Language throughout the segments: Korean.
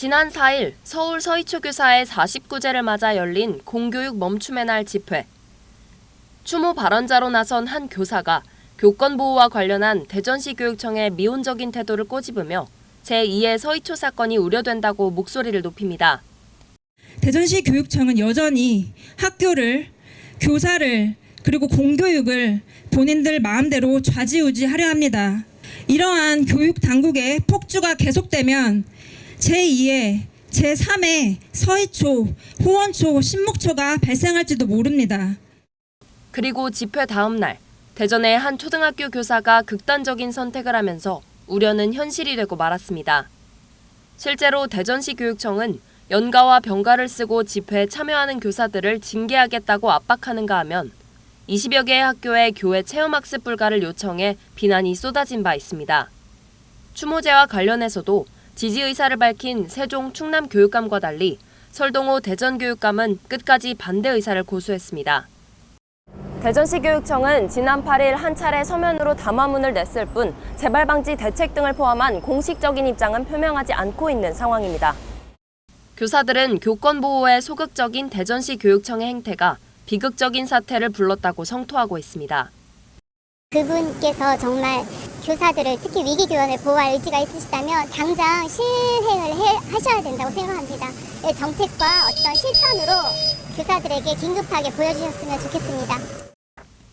지난 4일 서울 서희초 교사의 49제를 맞아 열린 공교육 멈춤의 날 집회. 추모 발언자로 나선 한 교사가 교권 보호와 관련한 대전시 교육청의 미온적인 태도를 꼬집으며 제2의 서희초 사건이 우려된다고 목소리를 높입니다. 대전시 교육청은 여전히 학교를 교사를 그리고 공교육을 본인들 마음대로 좌지우지하려 합니다. 이러한 교육 당국의 폭주가 계속되면 제2의 제3의 서희초, 호원초, 신목초가 발생할지도 모릅니다. 그리고 집회 다음 날 대전의 한 초등학교 교사가 극단적인 선택을 하면서 우려는 현실이 되고 말았습니다. 실제로 대전시 교육청은 연가와 병가를 쓰고 집회에 참여하는 교사들을 징계하겠다고 압박하는가 하면 20여 개의 학교에 교회 체험학습 불가를 요청해 비난이 쏟아진 바 있습니다. 추모제와 관련해서도 지지 의사를 밝힌 세종 충남 교육감과 달리 설동호 대전 교육감은 끝까지 반대 의사를 고수했습니다. 대전시 교육청은 지난 8일 한 차례 서면으로 담화문을 냈을 뿐 재발 방지 대책 등을 포함한 공식적인 입장은 표명하지 않고 있는 상황입니다. 교사들은 교권 보호에 소극적인 대전시 교육청의 행태가 비극적인 사태를 불렀다고 성토하고 있습니다. 그분께서 정말 교사들을 특히 위기 교원을 보호할 의지가 있으시다면 당장 실행을 해, 하셔야 된다고 생각합니다. 예, 정책과 어떤 실천으로 교사들에게 긴급하게 보여주셨으면 좋겠습니다.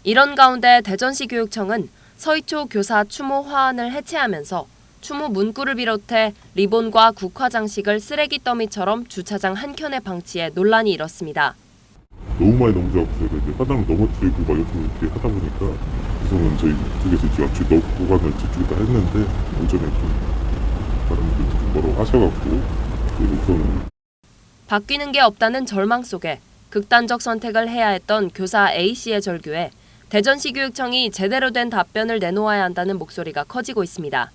이런 가운데 대전시 교육청은 서희초 교사 추모 화환을 해체하면서 추모 문구를 비롯해 리본과 국화 장식을 쓰레기 더미처럼 주차장 한켠에 방치해 논란이 일었습니다. 너무 많이 넘어져서 이제 화단을 넘어뜨리고 막 이렇게 하다 보니까 우선은 저희 쪽에서 지금 앞뒤 넣 보관을 저쪽에다 했는데 오전에 좀 다른 분들 좀 뭐라고 하셔갖고 그리고 우선은 바뀌는 게 없다는 절망 속에 극단적 선택을 해야 했던 교사 A씨의 절규에 대전시 교육청이 제대로 된 답변을 내놓아야 한다는 목소리가 커지고 있습니다.